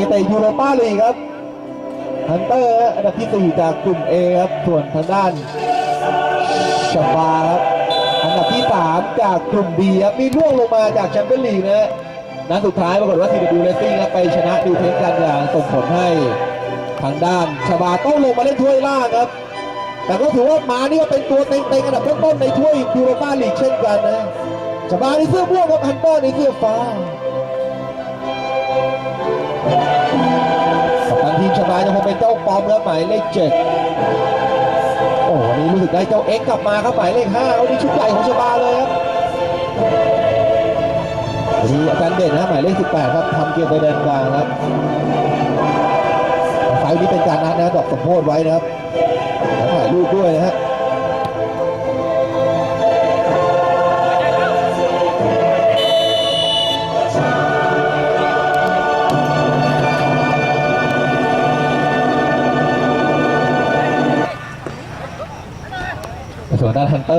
ยเตะยูโรป้าลีกครับฮันเตอร์อันดับที่4จากกลุ่ม A ครับ ส่วนทางด้านชบาครับ อันดับที่ 3 จากกลุ่ม B ครับ มีล่วงลงมาจากแชมเปี้ยนลีกนะฮะนัดสุดท้ายปรากฏว่าทีมดูเลสซิ่งครับไปชนะดูเทนกันอย่างส่งผลให้ทางด้านชบาต้องลงมาเล่นถ้วยล่างครับ แต่ก็ถือว่ามานี่ก็เป็นตัวเต็งๆอันดับต้นๆในถ้วยยูโรป้าลีกเช่นกันนะชบาในเสื้อม่วงครับฮันเตอร์ในเสื้อฟ้า กัปตันทีมชบายังคงเป็นเจ้าปอมครับหมายเลขเจ็ดโอ้วันนี้รู้สึกได้เจ้าเอ็กซ์กลับมาครับหมายเลขห้าวันนี้ชุดใหญ่ของชบาเลยครับวันนี้อาจารย์เด่นนะหมายเลขสิบแปดครับทำเกมไปแดนกลางครับไฟนี้เป็นการนัดนะดอกสมโพธไว้นะครับถ่ายรูปด้วยนะฮะ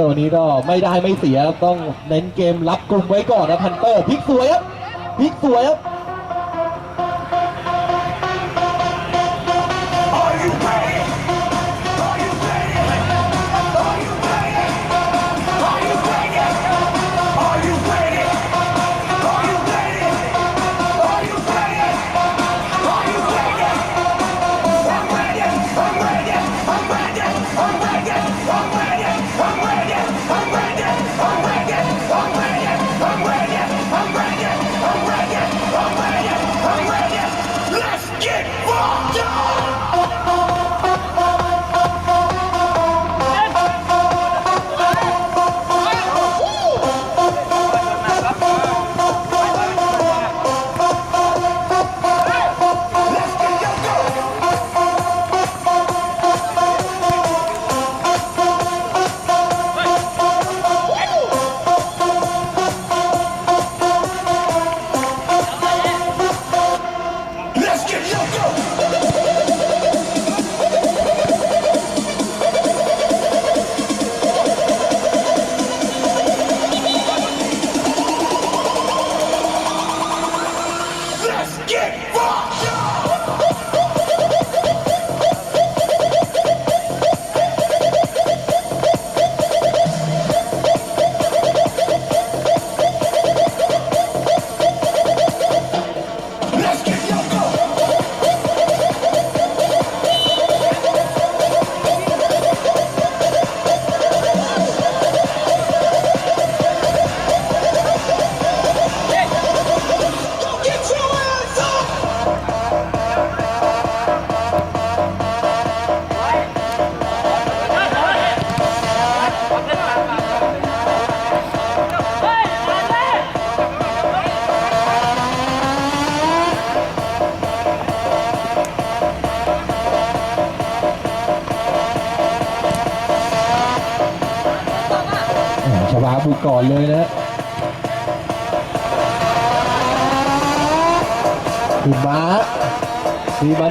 วันนี้ก็ไม่ได้ไม่เสียครับต้องเน้นเกมรับกลุ่มไว้ก่อนนะพันเตอร์พลิกสวยครับพลิกสวยครับ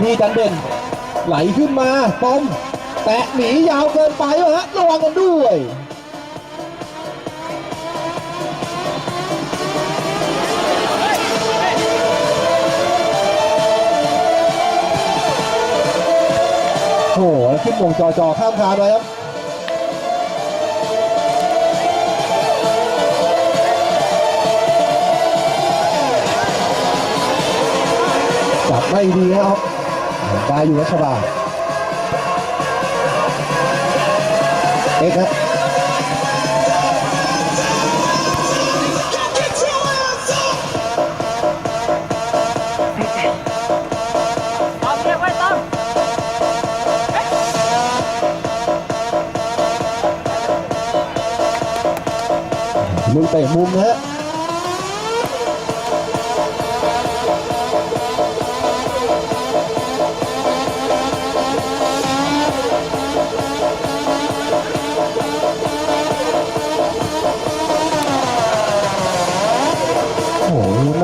ที่จันเด่น ไหลขึ้นมาปอมแตะหนียาวเกินไปวะฮะระวังกันด้วยโอ้โหขึ้นวงจอจอข้ามคานไว้ครับจับไม่ดีครับ อยู่รัชบาเอ๊กครับมุมเตะมุมนะฮะ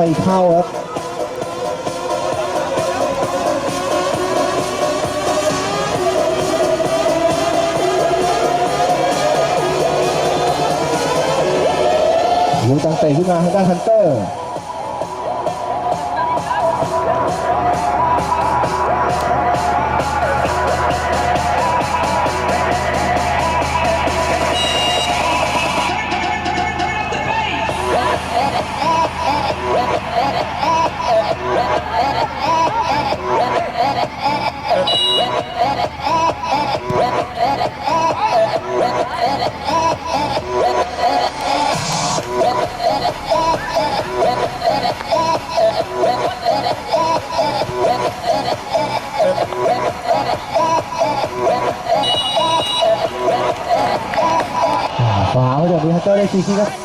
ไม่เข้าครับยูตั้งเตะขึ้นมาทางด้านฮันเตอร์ รง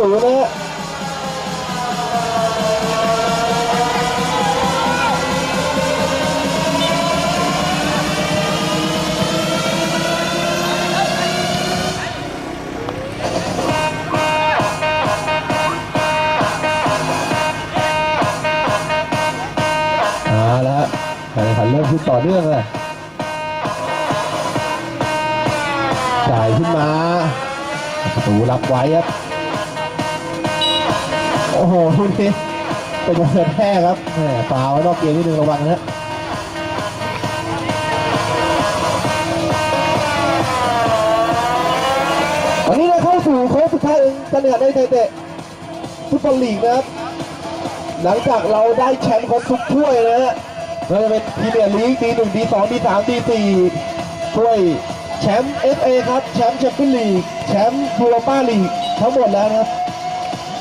ฮะเแท้ครับแหมฟาวล์นอกเกมนิดนึงระวังนะฮะวันนี้เราเข้าสู่โค้งสุดท้ายเองการแข่งขันในไทยเตะฟุตบอลลีกนะครับ หลังจากเราได้แชมป์ครบทุกถ้วยนะฮะไม่ว่าจะเป็นพรีเมียร์ลีกดีหนึ่งดีสองดีสามดีสี่ถ้วยแชมป์เอฟเอครับ แชมป์แชมเปี้ยนลีก แชมป์ยูโรปาลีก ทั้งหมดแล้วนะครับ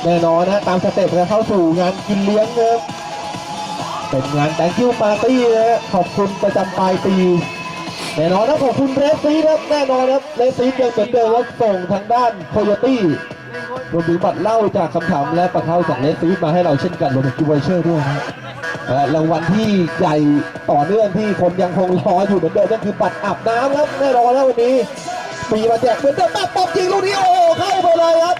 แน่นอนนะตามสเต็ปนะเข้าสู่งานกินเลี้ยงนะเป็นงาน thank you party นะขอบคุณประจำปลายปีแน่นอนนะขอบคุณเรสซีครับแน่นอนครับเรสซียังเหมือนเดิมว่าส่งทางด้านโคโยตี้รวมถึงบัตรเล่าจากคำถามและประเข้าจากเรสซีมาให้เราเช่นกันรวมถึงกิวเชอร์ด้วยนะรางวัลที่ใหญ่ต่อเนื่องที่คนยังคงรออยู่เหมือนเดิมนั่นคือบัตรอาบน้ำครับแน่นอนแล้ววันนี้ปีมาแจกเหมือนเดิมปั๊บป๊บยิงลูกนี้โอ้เข้าไปเลยครับ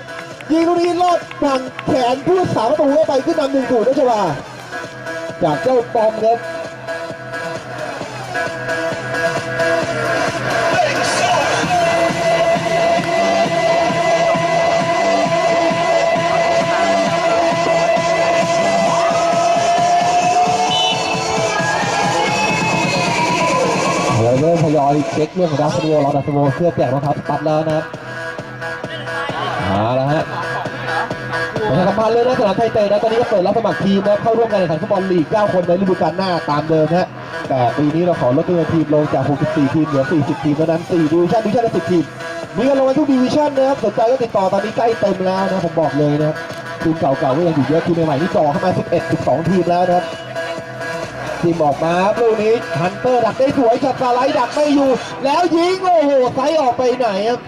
ยิงลูกนี้ลอดฝังแขนผู้รักษาประตูเข้าไปขึ้นนำหนึ่งศูนย์นะชวาจากเจ้าปอมครับเราเริ่มทยอยเช็คเรื่องของดัสโวเราดัสโวเพื่อแจกรองเท้าสตัดแล้วนะครับเอาละฮะ ประชาสัมพันเลยนะสนามไทยเตะนะตอนนี้ก็เปิดรับสมัครทีมนะเข้าร่วมการแข่งขันฟุตบอลลีก 9 คนในฤดูกาลหน้าตามเดิมนะแต่ปีนี้เราขอลดจำนวนทีมลงจาก 64 ทีมเหลือ 40 ทีมเท่านั้น4ดิวิชั่นดิวิชั่นละ10 ทีม มีกันลงมาทุกดิวิชั่นนะครับสนใจก็ติดต่อตอนนี้ใกล้เต็มแล้วนะผมบอกเลยนะครับทีมเก่าๆก็ยังอยู่เยอะทีมใหม่ๆนี่จ่อเข้ามา 11 12 ทีมแล้วนะครับทีมออกมาครับลูกนี้ฮันเตอร์ดักได้สวยช็อตสไลด์ดักไม่อยู่ แล้วยิงโอ้โหไซส์ออกไปไหนครับ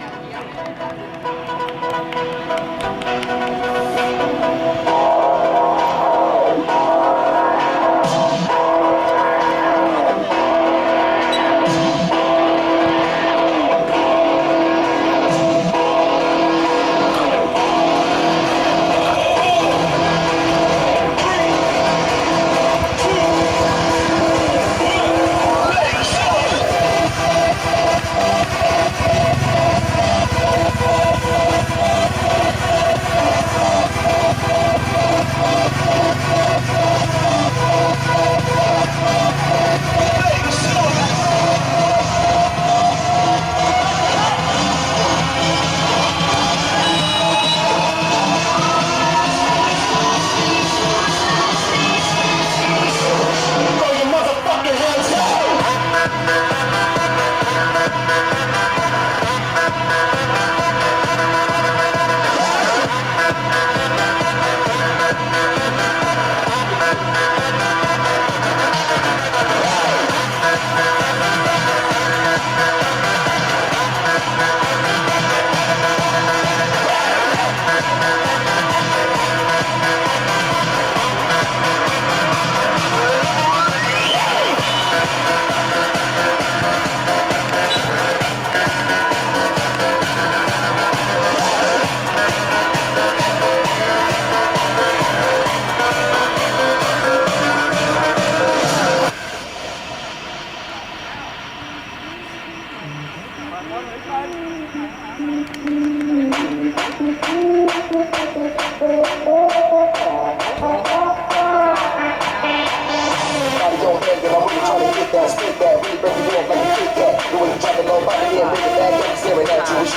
Sure,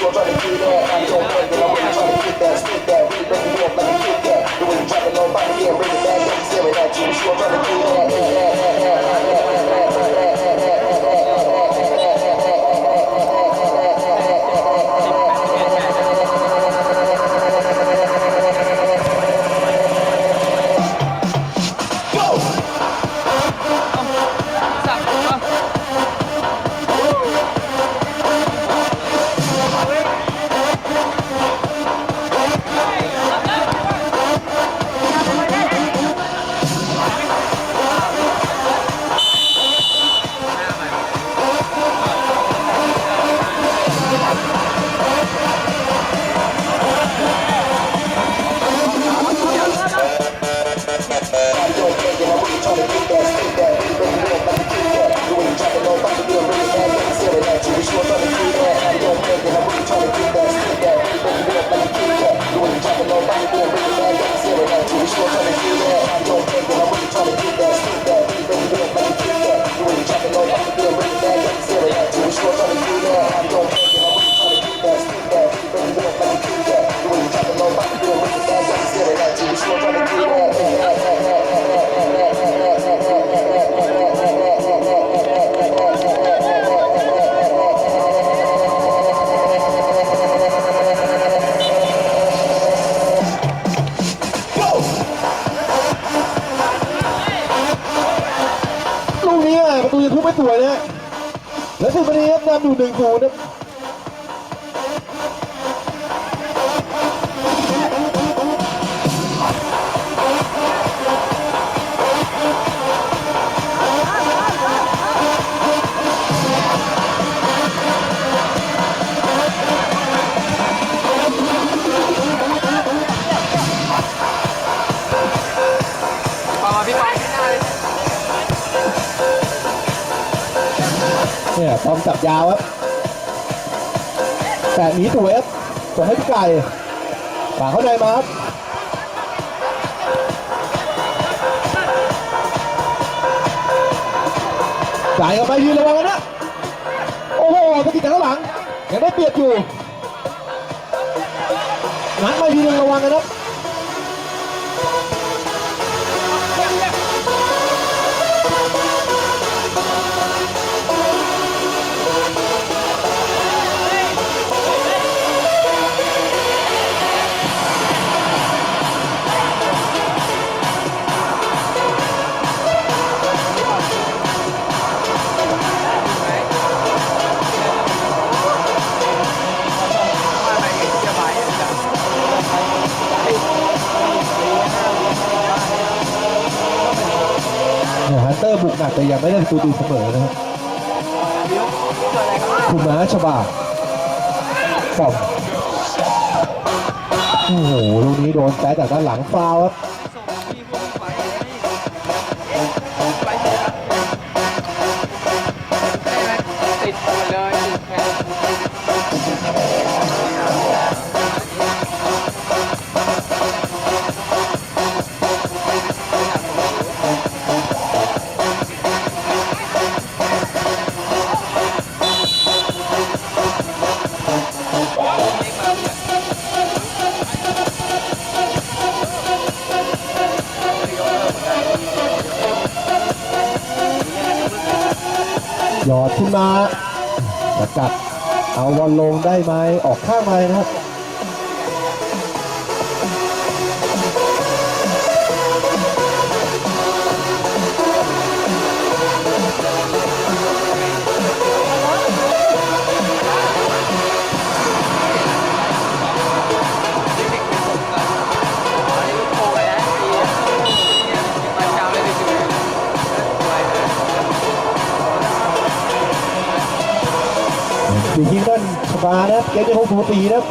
I'm trying to do that. บนาทีครับนำอยู่หนึ่งศูนย์นะ จับยาวครับแต่หนีสวยครับส่งให้พี่ไก่ฝากเข้าในมาครับจ่ายออกไปยืนระวังกันนะโอ้โหสกิดจากข้างหลังยังได้เปรียบอยู่นัดมายืนระวังกันนะ เนี่ยฮันเตอร์บุกหนักแต่ยังไม่ได้ประตูตีเสมอนะครับคุณม้าชบาฟอมโอ้โหลูกนี้โดนแซะจากด้านหลังฟาวล์ครับ มดเลยติดแค่หยอดขึ้นมาสกัดเอาบอลลงได้ไหมออกข้างไปนะครับ บานะครับเกมจะคงปกตินะครับ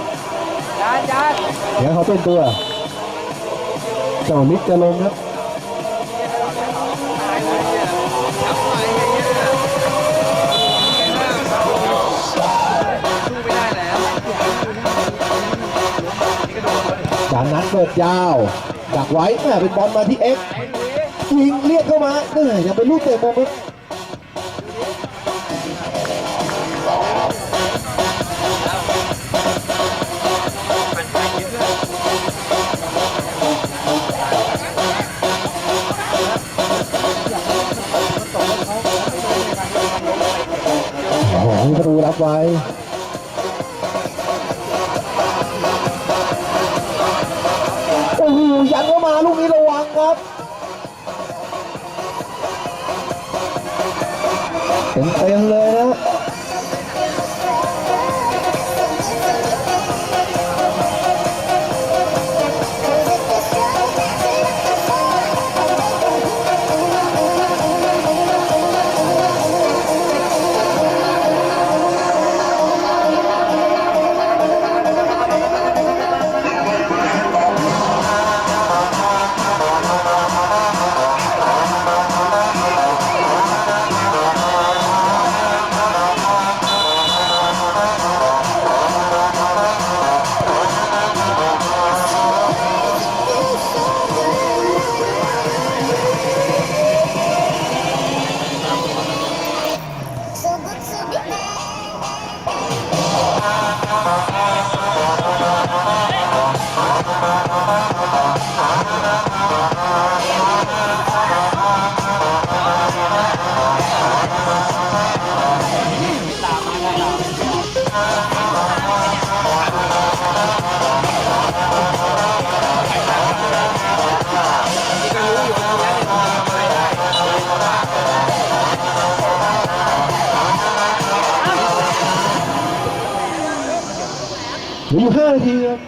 จานจานเดี๋ยวเขาเป็นตัวเจ้าลิศจะลงครับตายเลยเนี่ยทำไมอย่างเงี้ยสู้ไม่ได้แล้วนี่ก็โดนเลยจากนั้นเปิดยาวดักไว้แม่เป็นบอลมาที่เอ็กซ์ไอ้หลุยยิงเรียกเข้ามาเออยังเป็นลูกเตะมุมครับ เหลืออยู่ห้านาทีครับ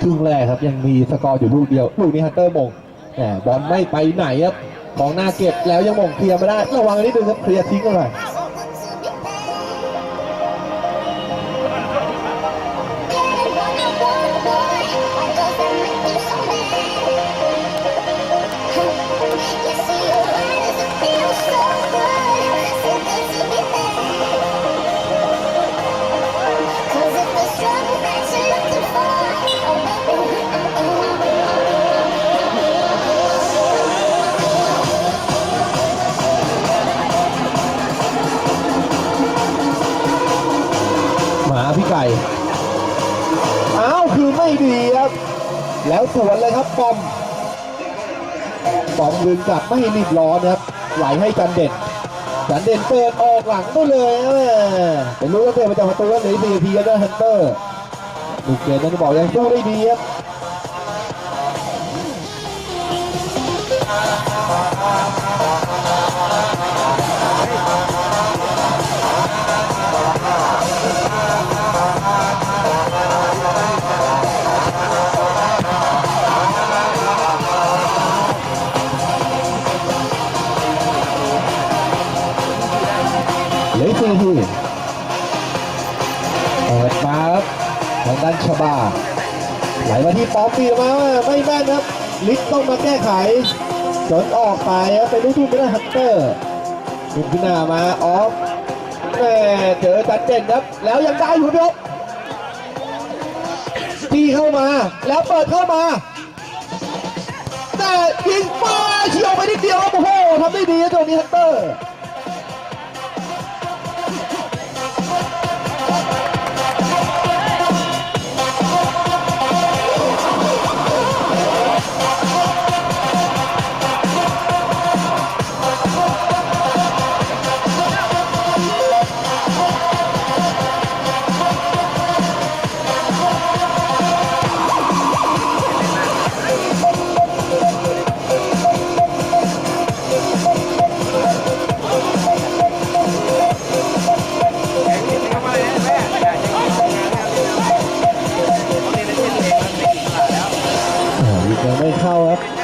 ครึ่งแรกครับยังมีสกอร์อยู่ลูกเดียว ลูกนี้ฮันเตอร์มงแหมบอลไม่ไปไหนครับของหน้าเก็บแล้วยังมงเคลียร์ไม่ได้ระวังนิดนึงครับเคลียร์ทิ้งเข้าไป แล้วสวนเลยครับปอมปอมดึงกลับไม่รีบร้อนนะครับไหลให้จันเด่นจันเด่นเปิดออกหลังไปเลยนะแม่เป็นลูกเตะมาจากประตูแล้วเหลือสี่ทีแล้วนะฮันเตอร์ลูกเกมนั้นบอกยังสู้ได้ดีครับ บาไหลมาที่ป๊อปปี้มาไม่แม่นครับ ลิสต้องมาแก้ไขจนออกไปครับเป็นลูกทุ่งไม่ได้ฮันเตอร์ขึ้นขึ้นหน้ามาออฟแม่เจอจัดเด่นครับ แล้วยังได้อยู่ครับตีเข้ามาแล้วเปิดเข้ามา แต่ยิงมาเฉียวไปนิดเดียวครับโอ้โหทำได้ดีครับตัวนี้ฮันเตอร์ายิ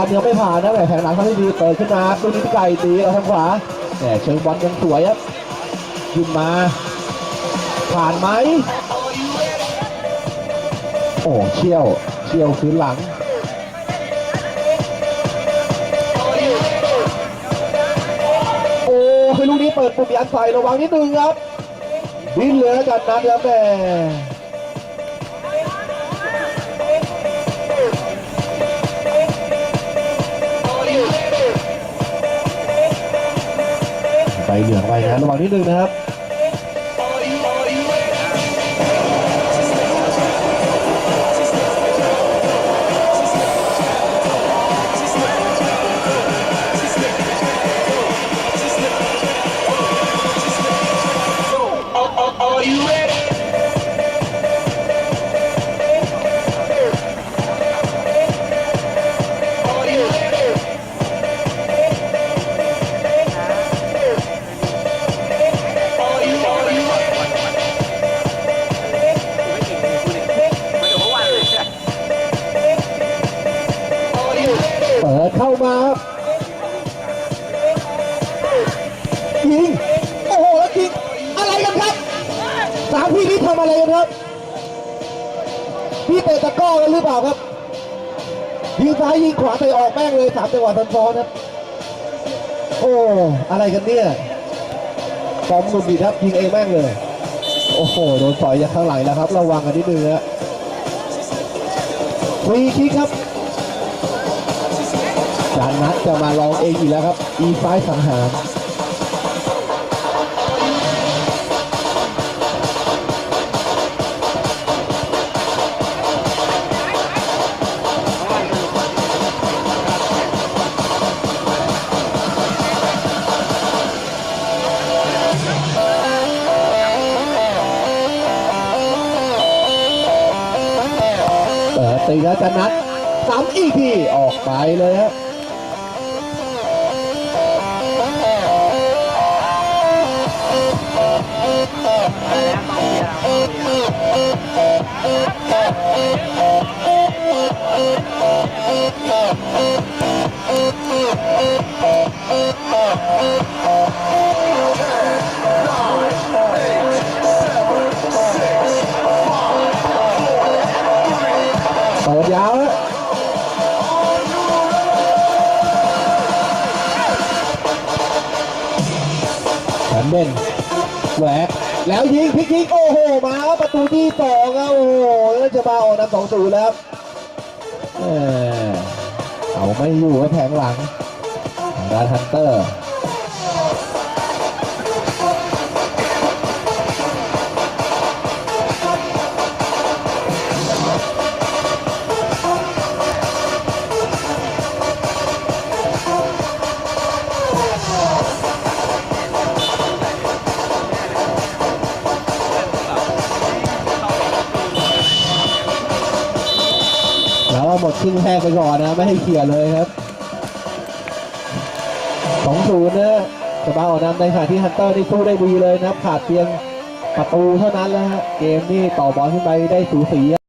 อมยังไม่ผ่านนะแต่แข่งหลังเขาได้ดีเปิดขึ้นมาลูกนี้วไก่ตีเราทางขวาแต่เชิงบอลยังสวยครับขึ้นมา ผ่านไหมโอ้เชี่ยวเชี่ยวคืนหลังโอ้คือลูกนี้เปิดปุ่มยันใส่ระวังนิดนึงครับดิ้นเหลือจัดนัดครับแม่ ใบเหลืองไปนะระวังนิดนึงนะครับ ซ้ายยิงขวาเตะออกแม่งเลยสามจังหวะซ้อนๆครับโอ้อะไรกันเนี่ยฟอมสุดดีครับยิงเองแม่งเลย โอ้โหโดนสอยจากข้างหลังแล้วครับ ระวังกันนิดนึงฮะฟรีคิกครับจานนัดจะมาลองเองอีกแล้วครับ อีไฟสังหาร ชนะสามอีกทีออกไปเลยฮะ มเด่นแหวกแล้วยิงพลิกยิงโอ้โหมาประตูที่สองครับโอ้โหแล้วจะมาออกนำสองศูนย์แล้วเออเอาไม่อยู่แผงหลังทางด้านฮันเตอร์ แล้วก็หมดครึ่งแรกไปก่อนนะ ไม่ให้เขี่ยเลยครับสองศูนย์นะสบาออกนำในขณะที่ฮันเตอร์นี่สู้ได้ดีเลยนะครับขาดเพียงประตูเท่านั้นแล้วฮะเกมนี่ต่อบอลขึ้นไปได้สูสี